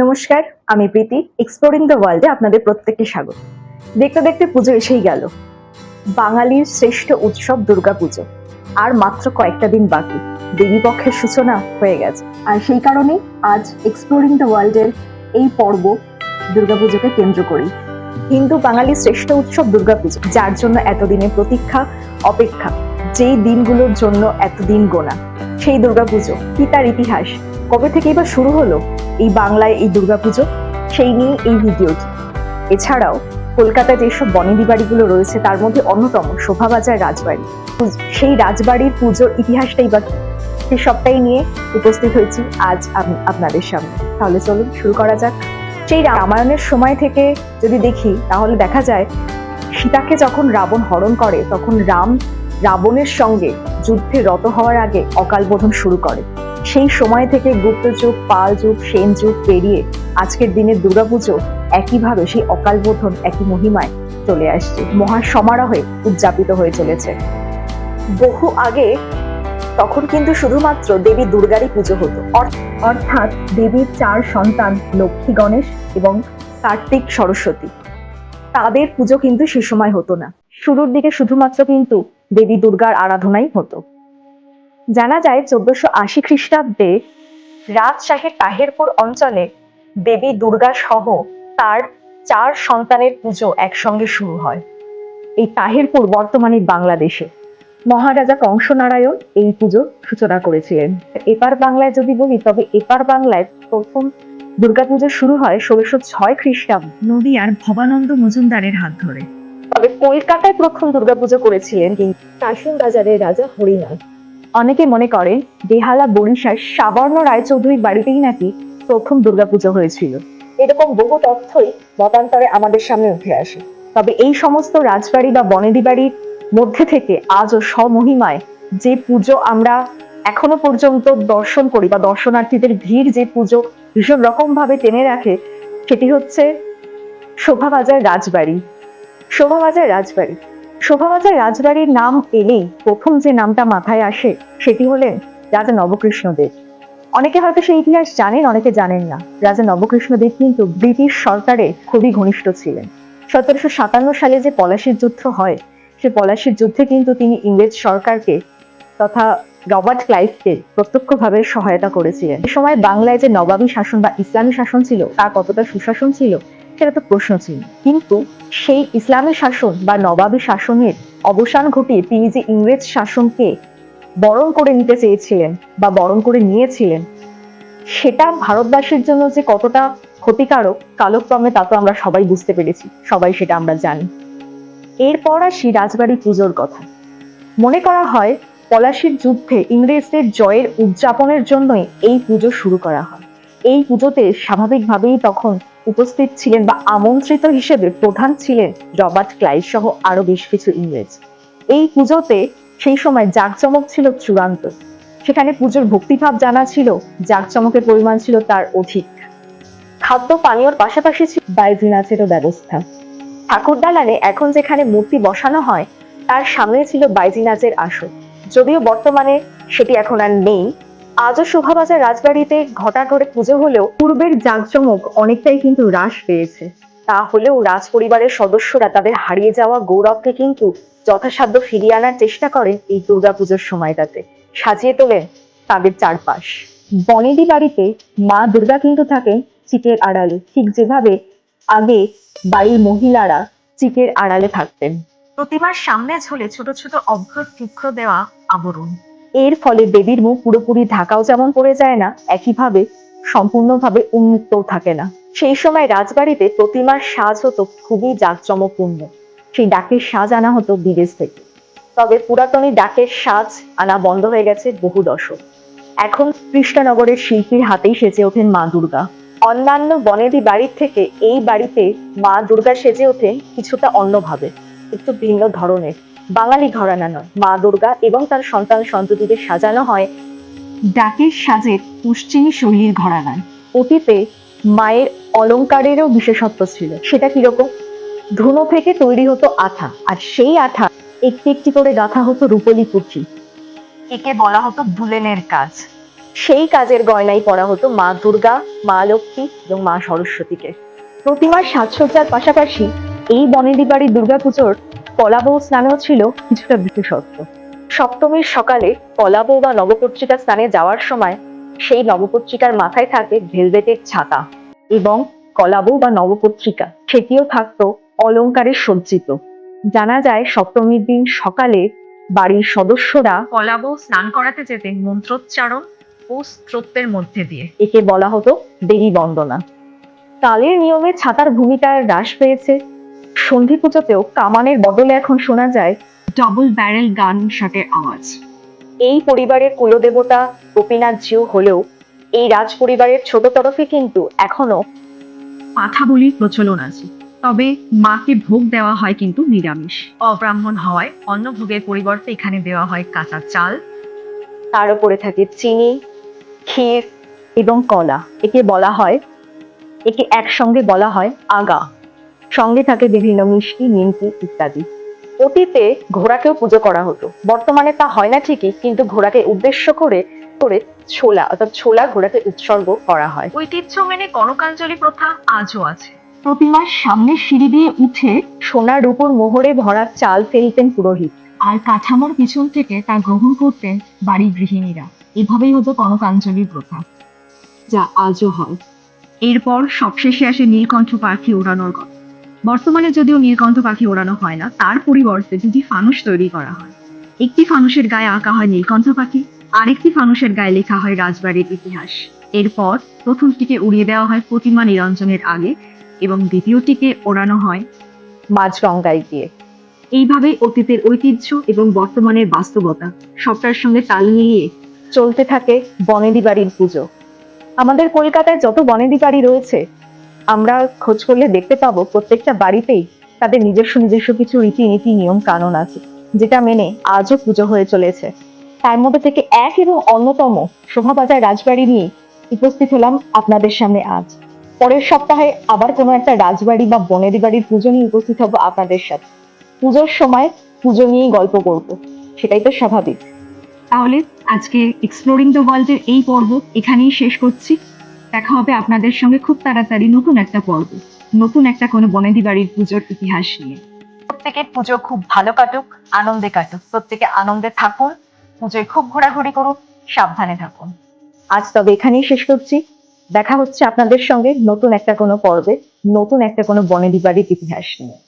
নমস্কার, আমি প্রীতি exploring the ওয়ার্ল্ডে আপনাদের প্রত্যেককে স্বাগত। দেখতে দেখতে পুজো এসেই গেল। বাঙালির শ্রেষ্ঠ উৎসব দুর্গাপুজো আর মাত্র কয়েকটা দিন বাকি। দেবীপক্ষের সূচনা হয়ে গেছে। আর সেই কারণেই আজ এক্সপ্লোরিং দ্য ওয়ার্ল্ডের এই পর্ব দুর্গাপুজোকে কেন্দ্র করি। হিন্দু বাঙালির শ্রেষ্ঠ উৎসব দুর্গাপুজো যার জন্য এতদিনের প্রতীক্ষা, অপেক্ষা, যেই দিনগুলোর জন্য এতদিন গোনা। সেই দুর্গাপুজো কি তার ইতিহাস? কবে থেকেই বা শুরু হলো? এই বাংলায় এই দুর্গাপুজো, সেই নিয়ে এই ভিডিওটি এছাড়াও কলকাতায় যেসব বনেদি বাড়িগুলো রয়েছে, তার মধ্যে অন্যতম শোভাবাজার রাজবাড়ি। সেই রাজবাড়ির পুজোর ইতিহাসটাই বা? সেই সবটাই নিয়ে উপস্থিত হয়েছি আজ আমি আপনাদের সামনে। তাহলে চলুন শুরু করা যাক। সেই রামায়ণের সময় থেকে যদি দেখি, তাহলে দেখা যায়, সীতাকে যখন রাবণ হরণ করে, তখন রাম রাবণের সঙ্গে যুদ্ধে রত হওয়ার আগে অকাল বোধন শুরু করে। সেই সময় থেকে গুপ্ত যুগ, পাল যুগ, সেন যুগ পেরিয়ে আজকের দিনের দুর্গাপুজো একইভাবে সেই অকাল বোধন, একই মহিমায় চলে আসছে। মহা সমারোহে উদযাপিত হয়ে চলেছে। বহু আগে তখন কিন্তু শুধুমাত্র দেবী দুর্গারই পুজো হতো। অর- অর্থাৎ দেবীর চার সন্তান লক্ষ্মী, গণেশ এবং কার্তিক সরস্বতী। তাদের পুজো কিন্তু সে সময় হতো না। শুরুর দিকে শুধুমাত্র কিন্তু দেবী দুর্গার আরাধনাই হতো। জানা যায় চোদ্দশো আশি খ্রিস্টাব্দে রাজশাহীর তাহেরপুর অঞ্চলে দেবী দুর্গা সহ তার চার সন্তানের পুজো একসঙ্গে শুরু হয়। এই তাহেরপুর বর্তমানে বাংলাদেশে। মহারাজা কংসনারায়ণ এই পুজো সূচনা করেছিলেন। এপার বাংলায় যদি বলি তবে এপার বাংলায় প্রথম দুর্গাপুজো শুরু হয় ষোলোশো ছয় খ্রিস্টাব্দ। নদিয়ার ভবানন্দ মজুমদারের হাত ধরে। তবে কলকাতায় প্রথম দুর্গাপুজো করেছিলেন কাশিম বাজারের রাজা হরিনাথ। অনেকে মনে করেন বেহালা বরিশার সাবর্ণ রায়চৌধুরীর বাড়িতেই নাকি প্রথম দুর্গাপুজো হয়েছিল। এরকম বহু তথ্যই মতান্তরে আমাদের সামনে উঠে আসে। তবে এই সমস্ত রাজবাড়ি বা বনেদি বাড়ির মধ্যে থেকে আজও স্বমহিমায় যে পুজো আমরা এখনও পর্যন্ত দর্শন করি বা দর্শনার্থীদের ভিড় যে পুজো ভীষণ রকম ভাবে টেনে রাখে, সেটি হচ্ছে শোভাবাজার রাজবাড়ি। শোভাবাজার রাজবাড়ি। শোভাবাজার রাজবাড়ির নাম এলেই প্রথম যে নামটা মাথায় আসে, সেটি হলেন রাজা নবকৃষ্ণদেব অনেকে হয়তো সেই ইতিহাস জানেন, অনেকে জানেন না। রাজা নবকৃষ্ণদেব কিন্তু ব্রিটিশ সরকারের খুবই ঘনিষ্ঠ ছিলেন। সতেরোশো সাতান্ন সালে যে পলাশির যুদ্ধ হয়, সে পলাশির যুদ্ধে কিন্তু তিনি ইংরেজ সরকারকে তথা রবার্ট ক্লাইভকে প্রত্যক্ষভাবে সহায়তা করেছিলেন। এ সময় বাংলায় যে নবাবী শাসন বা ইসলামী শাসন ছিল, তা কতটা সুশাসন ছিল সেটা তো প্রশ্ন ছিল। কিন্তু সেই ইসলামী শাসন বা নবাবী শাসনের অবসান ঘটিয়ে তিনি যে ইংরেজ শাসনকে বরণ করে নিতে চেয়েছিলেন বা বরণ করে নিয়েছিলেন, সেটা ভারতবাসীর জন্য যে কতটা ক্ষতিকারক, কালক্রমে তা তো আমরা সবাই বুঝতে পেরেছি, সবাই সেটা আমরা জানি। এরপর আসি রাজবাড়ি পুজোর কথা। মনে করা হয় পলাশির যুদ্ধে ইংরেজদের জয়ের উদযাপনের জন্যই এই পুজো শুরু করা হয়। এই পুজোতে স্বাভাবিকভাবেই তখন উপস্থিত ছিলেন বা আমন্ত্রিত হিসেবে প্রধান ছিলেন রবার্ট ক্লাইভ সহ আরও বেশ কিছু ইংরেজ। এই পুজোতে সেই সময় জাঁকজমক ছিল চূড়ান্ত। সেখানে পুজোর ভক্তিভাব জানা ছিল, জাঁকজমকের পরিমাণ ছিল তার অধিক। খাদ্য পানীয়র পাশাপাশি ছিল বাইজি নাচেরও ব্যবস্থা। ঠাকুর দালানে এখন যেখানে মূর্তি বসানো হয়, তার সামনে ছিল বাইজি নাচের আসর। যদিও বর্তমানে সেটি এখন আর নেই আজও শোভাবাজার রাজবাড়িতে ঘটা করে পুজো হলেও পূর্বের জাঁকজমক অনেকটাই কিন্তু হ্রাস পেয়েছে। তা হলেও রাজ পরিবারের সদস্যরা তাদের হারিয়ে যাওয়া গৌরবকে কিন্তু যথাসাধ্য ফিরিয়ে আনার চেষ্টা করেন এই দুর্গাপুজোর সময়টাতে। সাজিয়ে তোলেন তাদের চারপাশ। বনেদি বাড়িতে মা দুর্গা কিন্তু থাকেন চিটের আড়ালে। ঠিক যেভাবে আগে বাড়ির মহিলারা চিটের আড়ালে থাকতেন। প্রতিমার সামনে ঝোলে ছোট ছোট অভ্র টুকরো দেওয়া আবরণ। এর ফলে দেবীর মুখ পুরোপুরি ঢাকাও যেমন পড়ে যায় না, একইভাবে সম্পূর্ণভাবে উন্মুক্তও থাকে না। সেই সময় রাজবাড়িতে প্রতিমার সাজ হতো খুবই জাঁকজমকপূর্ণ। সেই ডাকের সাজ আনা হতো বিদেশ থেকে। তবে পুরাতনী ডাকের সাজ আনা বন্ধ হয়ে গেছে বহু দশক। এখন কৃষ্ণনগরের শিল্পীর হাতেই সেজে ওঠেন মা দুর্গা। অন্যান্য বনেদি বাড়ির থেকে এই বাড়িতে মা দুর্গা সেজে ওঠেন কিছুটা অন্যভাবে, একটু ভিন্ন ধরনের। বাঙালি ঘরানা নয় মা দুর্গা এবং তার সন্তান সন্ততিদের সাজানো হয় ডাকের সাজের পশ্চিমী শৈলীর ঘরানায় অতীতে মায়ের অলংকারেরও বিশেষত্ব ছিল, সেটা কীরকম? ধুনো থেকে তৈরি হতো আঠা, আর সেই আঠা একটি একটি করে গাঁথা হতো রূপলি পুঁথি। একে বলা হতো বুলেনের কাজ। সেই কাজের গয়নাই পরা হতো মা দুর্গা, মা লক্ষ্মী এবং মা সরস্বতীকে। প্রতিমার সাজসজ্জার পাশাপাশি এই বনেদি বাড়ির দুর্গাপুজোর পলাবৌ স্নানেও ছিল কিছুটা বিশেষত্ব। সপ্তমীর সকালে পলাবৌ বা নবপত্রিকা স্নানে যাওয়ার সময় সেই নবপত্রিকার মাথায় থাকে ভেলভেটের ছাতা এবং কলাবৌ বা নবপত্রিকা। সেটিও থাকতো অলংকারে সজ্জিত। জানা যায় সপ্তমীর দিন সকালে বাড়ির সদস্যরা কলাবৌ স্নান করাতে যেতেন মন্ত্রোচ্চারণ ও স্তোত্রের মধ্যে দিয়ে। একে বলা হতো দেবী বন্দনা। কালের নিয়মে ছাতার ভূমিকা হ্রাস পেয়েছে সন্ধি পুজোতেও কামানের বদলে এখন শোনা যায় ডবল ব্যারেল গান শটের আওয়াজ। এই পরিবারের কুলদেবতা গোপীনাথ জিউ হলেও এই রাজ পরিবারের ছোট তরফে কিন্তু এখনও পাঠা বলির প্রচলন আছে। তবে মাকে ভোগ দেওয়া হয় কিন্তু নিরামিষ। অব্রাহ্মণ হওয়ায় অন্য ভোগের পরিবর্তে এখানে দেওয়া হয় কাঁচা চাল। তার উপরে থাকে চিনি, ক্ষীর এবং কলা। একে বলা হয়, একে একসঙ্গে বলা হয় আগা। সঙ্গে থাকে বিভিন্ন মিষ্টি নিমকি ইত্যাদি। অতীতে ঘোড়াকেও পুজো করা হতো। বর্তমানে তা হয় না ঠিকই কিন্তু ঘোড়াকে উদ্দেশ্য করে করে ছোলা অর্থাৎ ছোলা ঘোড়াকে উৎসর্গ করা হয়। ঐতিহ্য মেনে কনকাঞ্জলি প্রথা আজও আছে। প্রতিমার সামনে সিঁড়ি দিয়ে উঠে সোনার রূপোর মোহরে ভরা চাল ফেলতেন পুরোহিত। আর কাঠামোর পিছন থেকে তা গ্রহণ করতেন বাড়ির গৃহিণীরা। এভাবেই হতো কনকাঞ্জলির প্রথা যা আজও হয়। এরপর সবশেষে আসে নীলকণ্ঠ পাখি ওড়ানোর কথা বর্তমানে যদিও নীলকণ্ঠ পাখি ওড়ানো হয় না, তার পরিবর্তে দুটি ফানুস তৈরি করা হয়। একটি ফানুসের গায়ে আঁকা হয় নীলকণ্ঠ পাখি, আরেকটি ফানুসের গায়ে লেখা হয় রাজবাড়ির ইতিহাস। এরপর প্রথমটিকে উড়িয়ে দেওয়া হয় প্রতিমা নিরঞ্জনের আগে এবং দ্বিতীয়টিকে ওড়ানো হয় মাঝরঙ্গায় গিয়ে। এইভাবেই অতীতের ঐতিহ্য এবং বর্তমানের বাস্তবতা সবটার সঙ্গে তাল মিলিয়ে চলতে থাকে বনেদি বাড়ির পুজো। আমাদের কলকাতায় যত বনেদি বাড়ি রয়েছে আমরা খোঁজ করলে দেখতে পাবো প্রত্যেকটা বাড়িতেই তাদের নিজস্ব নিজস্ব কিছু রীতিনীতি নিয়ম কানুন আছে, যেটা মেনে আজও পুজো হয়ে চলেছে। তার মধ্যে থেকে এক এবং অন্যতম শোভাবাজার রাজবাড়ি নিয়ে উপস্থিত হলাম আপনাদের সামনে আজ। পরের সপ্তাহে আবার কোনো একটা রাজবাড়ি বা বনেদি বাড়ির পুজো নিয়ে উপস্থিত হব আপনাদের সাথে। পুজোর সময় পুজো নিয়েই গল্প করব, সেটাই তো স্বাভাবিক। তাহলে আজকে এক্সপ্লোরিং দ্য ওয়ার্ল্ডের এই পর্ব এখানেই শেষ করছি। দেখা হবে আপনাদের সঙ্গে খুব তাড়াতাড়ি নতুন একটা পর্ব, নতুন একটা কোনো বনেদি বাড়ির পুজোর ইতিহাস নিয়ে। প্রত্যেকের পুজো খুব ভালো কাটুক, আনন্দে কাটুক। প্রত্যেকে আনন্দে থাকুন, পুজোয় খুব ঘোরাঘুরি করুন, সাবধানে থাকুন। আজ তবে এখানেই শেষ করছি। দেখা হচ্ছে আপনাদের সঙ্গে নতুন একটা কোনো পর্বে, নতুন একটা কোনো বনেদি বাড়ির ইতিহাস নিয়ে।